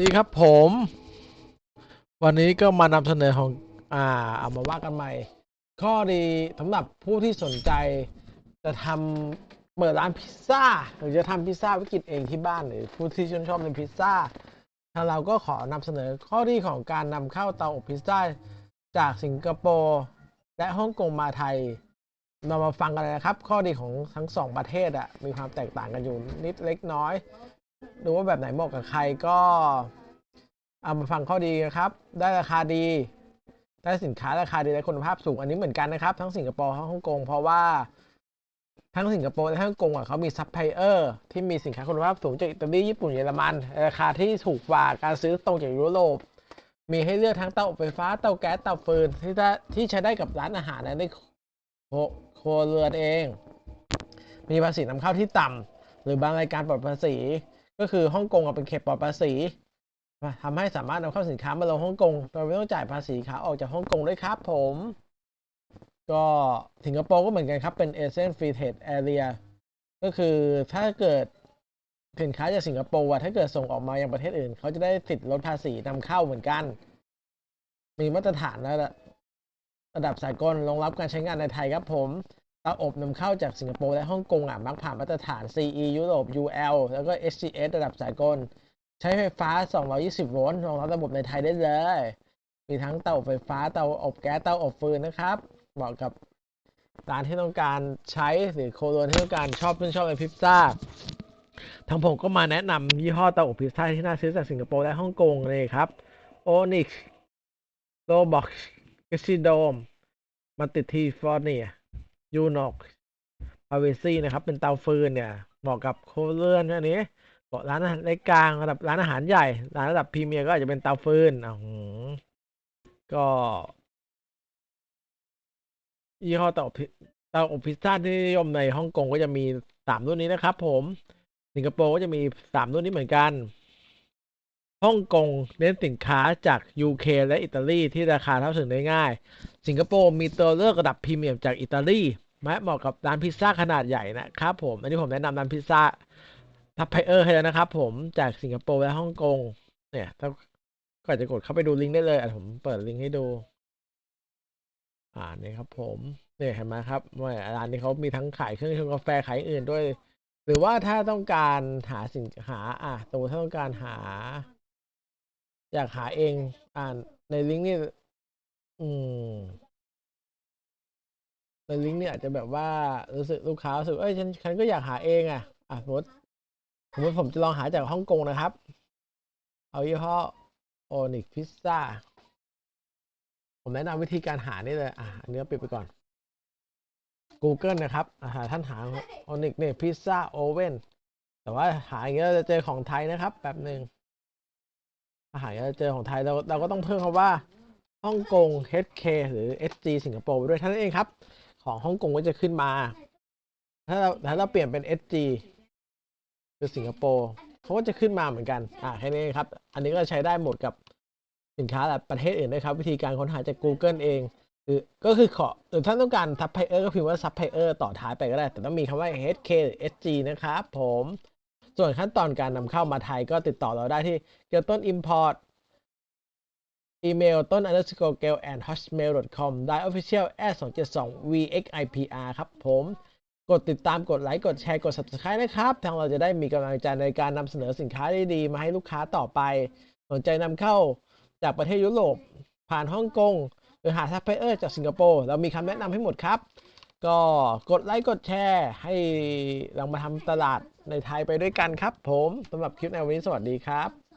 ดีครับผม วันนี้ก็มานำเสนอของอ่าเอามาว่ากันใหม่ ข้อดีสำหรับผู้ที่สนใจ จะทำเปิดร้านพิซซ่า หรือจะทำพิซซ่าวิกฤตเองที่บ้านหรือผู้ที่ชื่นชอบในพิซซ่าทางเราก็ขอนำเสนอข้อดีของการนำเข้าเตาอบพิซซ่าจากสิงคโปร์และฮ่องกงมาไทยเรามาฟังกันเลยนะครับ ข้อดีของทั้งสองประเทศอะมีความแตกต่างกันอยู่นิดเล็กน้อย ดูว่าแบบไหนเหมาะกับใครก็เอามาฟังข้อดีนะครับ ได้ราคาดี ได้สินค้าราคาดีและคุณภาพสูงอันนี้เหมือนกันนะครับ ทั้งสิงคโปร์ทั้งฮ่องกงเพราะว่าทั้งสิงคโปร์และฮ่องกงอะเขามีซัพพลายเออร์ที่มีสินค้าคุณภาพสูงจากอิตาลีญี่ปุ่นเยอรมันราคาที่ถูกกว่าการซื้อตรงจากยุโรปมีให้เลือกทั้งเตาอบไฟฟ้าเตาแก๊สเตาฟืนที่จะที่ใช้ได้กับร้านอาหารและในโคครัวเรือนเอง มีภาษีนำเข้าที่ต่ำหรือบางรายการปลอดภาษี ก็คือฮ่องกงเป็นเขตปลอดภาษีทำให้สามารถนำเข้าสินค้ามาลงฮ่องกงโดยไม่ต้องจ่ายภาษีขาออกจากฮ่องกงด้วยครับผม ก็สิงคโปร์ก็เหมือนกันครับ เป็น ASEAN Free Trade Area ก็คือถ้าเกิดสินค้าจากสิงคโปร์ถ้าเกิดส่งออกมายังประเทศอื่น เขาจะได้สิทธิ์ลดภาษีนำเข้าเหมือนกัน มีมาตรฐานระดับระดับสากลรองรับการใช้งานในไทยครับผม เตาอบนำเข้าจากสิงคโปร์และฮ่องกงอะมักผ่านมาตรฐาน CE ยุโรป UL แล้วก็ SGS ระดับสากล ใช้ไฟฟ้า 220 โวลต์รองรับระบบในไทยได้เลย มีทั้งเตาอบไฟฟ้าเตาอบแก๊สเตาอบฟืนนะครับเหมาะกับร้านที่ต้องการใช้หรือโครัวที่ต้องการชอบเพื่อนชอบในพิซซ่าทางผมก็มาแนะนำยี่ห้อเตาอบพิซซ่าที่น่าซื้อจากสิงคโปร์และฮ่องกงเลยครับ Onyx Robox e s i d o m มันติดที่ฟอร์เนีย ยูนอกพาเวซี่นะครับ เป็นเตาฟืนเนี่ยเหมาะกับโคเรือนอันนี้เหมาะร้านอาหารเล็กลางระดับร้านอาหารใหญ่ร้านระดับพรีเมียร์ก็อาจจะเป็นเตาฟืนอ๋อหือก็ยี่ห้อเตาอบพิเตาอบพิซซ่าที่นิยมในฮ่องกงก็จะมีสามรุ่นนี้นะครับ ผมสิงคโปร์ก็จะมีสามรุ่นนี้เหมือนกัน ฮ่องกงเน้นสินค้าจาก UK และอิตาลีที่ราคาเท่าถึงได้ง่าย สิงคโปร์มีตัวเลือกระดับพรีเมียมจากอิตาลีและเหมาะกับร้านพิซซ่าขนาดใหญ่นะครับผม อันนี้ผมแนะนำร้านพิซซ่าทัพไพเออร์ให้แล้วนะครับผมจากสิงคโปร์และฮ่องกงเนี่ยถ้าก็จะกดเข้าไปดูลิงก์ได้เลยอะผมเปิดลิงก์ให้ดู อ่านี่ครับผมเนี่ยเห็นไหมครับว่าร้านนี้เขามีทั้งขายเครื่องชงกาแฟขายอื่นด้วย หรือว่าถ้าต้องการหาสินหาอะตัวถ้าต้องการหา อยากหาเอง อ่านในลิงก์นี่ อืม ในลิงก์นี่อาจจะแบบว่ารู้สึกลูกค้ารู้สึกเอ้ยฉันฉันก็อยากหาเองอะอะสมมติสมมติผมจะลองหาจากฮ่องกงนะครับ เอายี่ห้อโอนิกพิซซ่าผมแนะนำวิธีการหานี่เลย อะอันนี้ปิดไปก่อน Google นะครับอ่าท่านหาโอนิกเนี่ยพิซซ่าโอเว่นแต่ว่าหาอย่างเงี้ยเราจะเจอของไทยนะครับแป๊บหนึ่ง อาหารเราเจอของไทยเราเราก็ต้องเพิ่มคำว่าฮ่องกง HK หรือ SG สิงคโปร์ไปด้วยท่านั้นเองครับ ของฮ่องกงก็จะขึ้นมา ถ้าเราถ้าเราเปลี่ยนเป็น SG คือสิงคโปร์เขาก็จะขึ้นมาเหมือนกันอ่าแค่นี้ครับ อันนี้ก็ใช้ได้หมดกับสินค้าแบบประเทศอื่นด้วยครับ วิธีการค้นหาจาก Google เองคือก็คือขอหรือถ้าต้องการซับไพเออร์ก็พิมพ์ว่าซับไพเออร์ต่อท้ายไปก็ได้ แต่ต้องมีคำว่า HK หรือ SG นะครับผม ส่วนขั้นตอนการนำเข้ามาไทยก็ติดต่อเราได้ที่เกียวต้น import อีเมลต้น underscore g a l and hotmail com ได้ official at 272 vxipr ครับผม กดติดตามกดไลค์กดแชร์กด subscribe นะครับ ทางเราจะได้มีกำลังใจในการนำเสนอสินค้าดีๆ มาให้ลูกค้าต่อไป สนใจนำเข้าจากประเทศยุโรป ผ่านฮ่องกง หรือหาซัพพลายเออร์จากสิงคโปร์ เรามีคำแนะนำให้หมดครับ ก็กดไลค์กดแชร์ให้เรามาทำตลาดในไทยไปด้วยกันครับผมสำหรับคลิปในวันนี้สวัสดีครับ